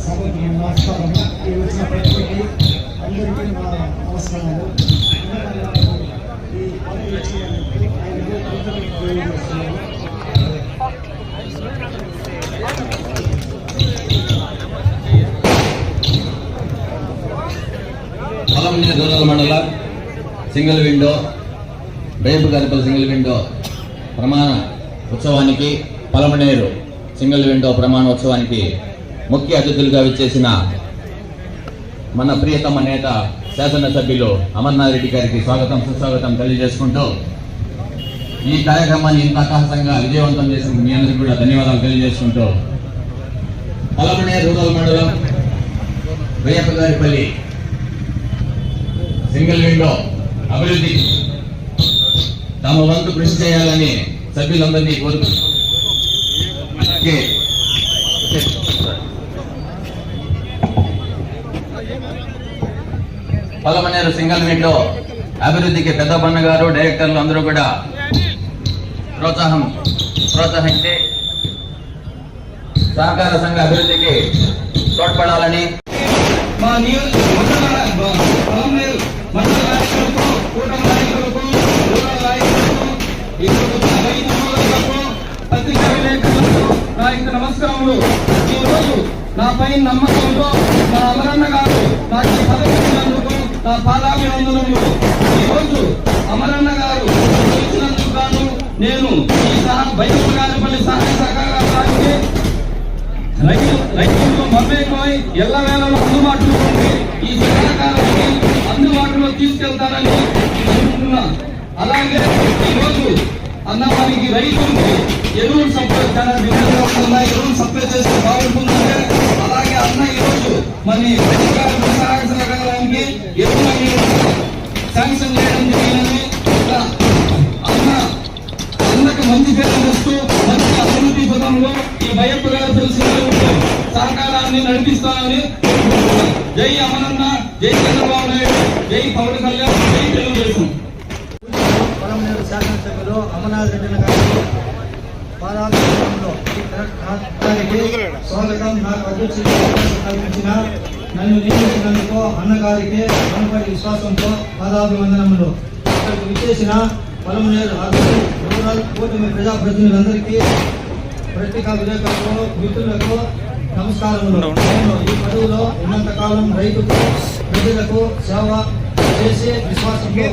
సభకి నమస్కారం ఈ వచ్చిన ప్రతికి అందరికీ నా నమస్కారాలు ఈ పదవి ఇచ్చినందుకు ఆయనకు కృతజ్ఞతలు తెలియజేస్తున్నాను పొలంని రూరల్ మండల సింగిల్ విండో రేపు గరిపల సింగిల్ విండో ప్రమాణ ఉత్సవానికి పలమనేరు సింగిల్ విండో ప్రమాణ ఉత్సవానికి ముఖ్య అతిథులుగా విచ్చేసిన మన ప్రియతమ నేత శాసనసభ్యులు అమర్నాథ్ రెడ్డి గారికి స్వాగతం సుస్వాగతం తెలియజేసుకుంటూ ఈ కార్యక్రమాన్ని ఇంత అట్టహాసంగా విజయవంతం చేసిన మీ అందరికీ కూడా ధన్యవాదాలు తెలియజేసుకుంటూ పలమనేరు రూరల్ మండలం రేపగారిపల్లి సింగిల్ విండో అభివృద్ధి తమ వంతు కృషి చేయాలని సభ్యులందరినీ కోరుతూ అలాగే సింగల్ మీట్లో అభివృద్ధికి పెద్ద గారు డైరెక్టర్లు అందరూ కూడా ప్రోత్సాహం ప్రోత్సహించి సహకార సంఘ అభివృద్ధికి తోడ్పడాలని మా విలేకరులకు నమస్కారములు. ఈ రోజు నా పై నమ్మకంతో మా అమరన్న గారు నాకు ఈ పదవి ఇచ్చినందుకు నా పాదాభివందనములు. ఈ రోజు అమరన్న గారు ఇచ్చినందుకు గాను నేను ఈ సహా బయట గారిపల్లి సహాయ సాగితే రైతు రైతులతో మమేకమై ఎల్లవేళలో అందుబాటులో ఉండి ఈ సహకారాన్ని అందుబాటులో తీసుకెళ్తారని అనుకుంటున్నా. అలాగే ఈరోజు అన్నవారికి రైతులకి ఎరువులు సప్లై చాలా విధంగా ఎరువులు సప్లై చేస్తే బాగుంటుందంటే అలాగే అన్న ఈరోజు మరి సహాయ సహకారానికి శాంక్షన్ చేయడం అన్న అందరికి మంచి పేరు తెస్తూ మంచి అభివృద్ధి పదంలో ఈ భయపు గారు తెలిసిన సహకారాన్ని నడిపిస్తానని జై అమరన్న జై చంద్రబాబు నాయుడు జై పవన్ కళ్యాణ్ జై తెలుగుదేశం. అమర్నాథ్ రెడ్డి గారు పాదాభివందనంలో స్వాగతం నాకు అధ్యక్షుడిగా నన్ను నియమించినందుకు అన్నగారికి మనపై విశ్వాసంతో పాదాభివందనములు. ఇక్కడికి విచ్చేసిన పొలంనేరు అభివృద్ధి రూరల్ కూటమి ప్రజాప్రతినిధులందరికీ పత్రికా విలేకరులకు మిత్రులకు నమస్కారములు. నేను ఈ పదవిలో ఉన్నంతకాలం రైతుకు ప్రజలకు సేవ చేసి విశ్వాసంతో